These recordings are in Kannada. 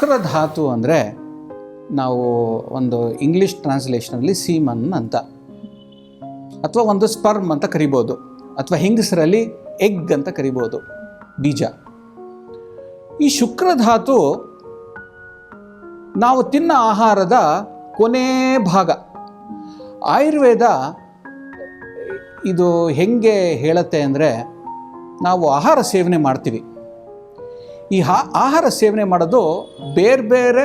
ಶುಕ್ರಧಾತು ಅಂದರೆ ನಾವು ಒಂದು ಇಂಗ್ಲೀಷ್ ಟ್ರಾನ್ಸ್ಲೇಷನಲ್ಲಿ ಸೀಮನ್ ಅಂತ. ಅಥವಾ ಒಂದು ಸ್ಪರ್ಮ್ ಅಂತ ಕರಿಬೋದು. ಅಥವಾ ಹೆಂಗಸರಲ್ಲಿ ಎಗ್ ಅಂತ ಕರಿಬೋದು. ಬೀಜ. ಈ ಶುಕ್ರಧಾತು ನಾವು ತಿನ್ನ ಆಹಾರದ ಕೊನೆ ಭಾಗ. ಆಯುರ್ವೇದ ಇದು ಹೆಂಗೆ ಹೇಳುತ್ತೆ ಅಂದರೆ ನಾವು ಆಹಾರ ಸೇವನೆ ಮಾಡ್ತೀವಿ. ಈ ಆಹಾರ ಸೇವನೆ ಮಾಡೋದು ಬೇರೆ ಬೇರೆ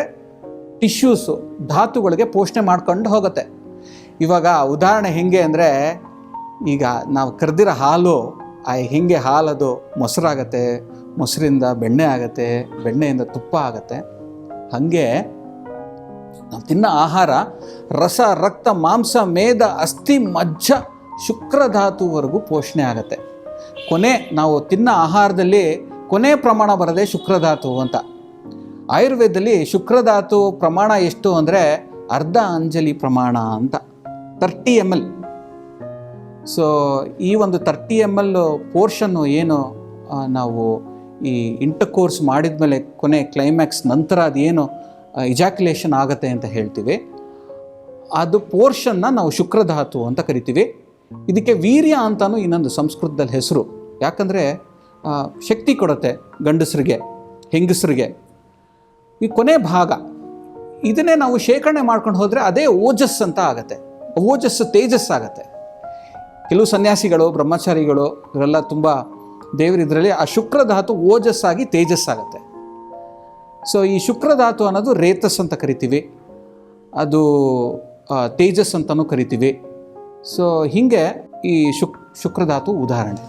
ಟಿಶ್ಯೂಸು ಧಾತುಗಳಿಗೆ ಪೋಷಣೆ ಮಾಡ್ಕೊಂಡು ಹೋಗುತ್ತೆ. ಇವಾಗ ಉದಾಹರಣೆ ಹೆಂಗೆ ಅಂದರೆ, ಈಗ ನಾವು ಕರೆದಿರೋ ಹಾಲು, ಆ ಹೆಂಗೆ ಹಾಲದು ಮೊಸರಾಗತ್ತೆ, ಮೊಸರಿಂದ ಬೆಣ್ಣೆ ಆಗತ್ತೆ, ಬೆಣ್ಣೆಯಿಂದ ತುಪ್ಪ ಆಗತ್ತೆ. ಹಾಗೆ ನಾವು ತಿನ್ನೋ ಆಹಾರ, ರಸ, ರಕ್ತ, ಮಾಂಸ, ಮೇದ, ಅಸ್ಥಿ, ಮಜ್ಜ ಶುಕ್ರಧಾತುವರೆಗೂ ಪೋಷಣೆ ಆಗುತ್ತೆ. ಕೊನೆ ನಾವು ತಿನ್ನೋ ಆಹಾರದಲ್ಲಿ ಕೊನೆ ಪ್ರಮಾಣ ಬರದೆ ಶುಕ್ರಧಾತು ಅಂತ. ಆಯುರ್ವೇದದಲ್ಲಿ ಶುಕ್ರಧಾತು ಪ್ರಮಾಣ ಎಷ್ಟು ಅಂದರೆ ಅರ್ಧ ಅಂಜಲಿ ಪ್ರಮಾಣ ಅಂತ. ತರ್ಟಿ ಎಂ ಎಲ್ ಸೊ ಈ ಒಂದು ತರ್ಟಿ ಎಂ ಎಲ್ ಪೋರ್ಷನ್ನು ಏನು ನಾವು ಈ ಇಂಟರ್ಕೋರ್ಸ್ ಮಾಡಿದ ಮೇಲೆ ಕೊನೆ ಕ್ಲೈಮ್ಯಾಕ್ಸ್ ನಂತರ ಅದೇನು ಇಜಾಕ್ಯುಲೇಷನ್ ಆಗುತ್ತೆ ಅಂತ ಹೇಳ್ತೀವಿ. ಅದು ಪೋರ್ಷನ್ನ ನಾವು ಶುಕ್ರಧಾತು ಅಂತ ಕರಿತೀವಿ. ಇದಕ್ಕೆ ವೀರ್ಯ ಅಂತಲೂ ಇನ್ನೊಂದು ಸಂಸ್ಕೃತದಲ್ಲಿ ಹೆಸರು. ಯಾಕಂದರೆ ಶಕ್ತಿ ಕೊಡುತ್ತೆ ಗಂಡಸರಿಗೆ, ಹೆಂಗಸರಿಗೆ. ಈ ಕೊನೆ ಭಾಗ, ಇದನ್ನೇ ನಾವು ಶೇಖರಣೆ ಮಾಡ್ಕೊಂಡು ಹೋದರೆ ಅದೇ ಓಜಸ್ ಅಂತ ಆಗುತ್ತೆ. ಓಜಸ್ಸು ತೇಜಸ್ ಆಗತ್ತೆ. ಕೆಲವು ಸನ್ಯಾಸಿಗಳು, ಬ್ರಹ್ಮಚಾರಿಗಳು, ಇವರೆಲ್ಲ ತುಂಬ ದೇವರಿದ್ರಲ್ಲಿ ಆ ಶುಕ್ರಧಾತು ಓಜಸ್ಸಾಗಿ ತೇಜಸ್ಸಾಗತ್ತೆ ಸೊ ಈ ಶುಕ್ರಧಾತು ಅನ್ನೋದು ರೇತಸ್ ಅಂತ ಕರಿತೀವಿ. ಅದು ತೇಜಸ್ ಅಂತಲೂ ಕರಿತೀವಿ. ಸೊ ಹೀಗೆ ಈ ಶುಕ್ ಶುಕ್ರಧಾತು ಉದಾಹರಣೆ.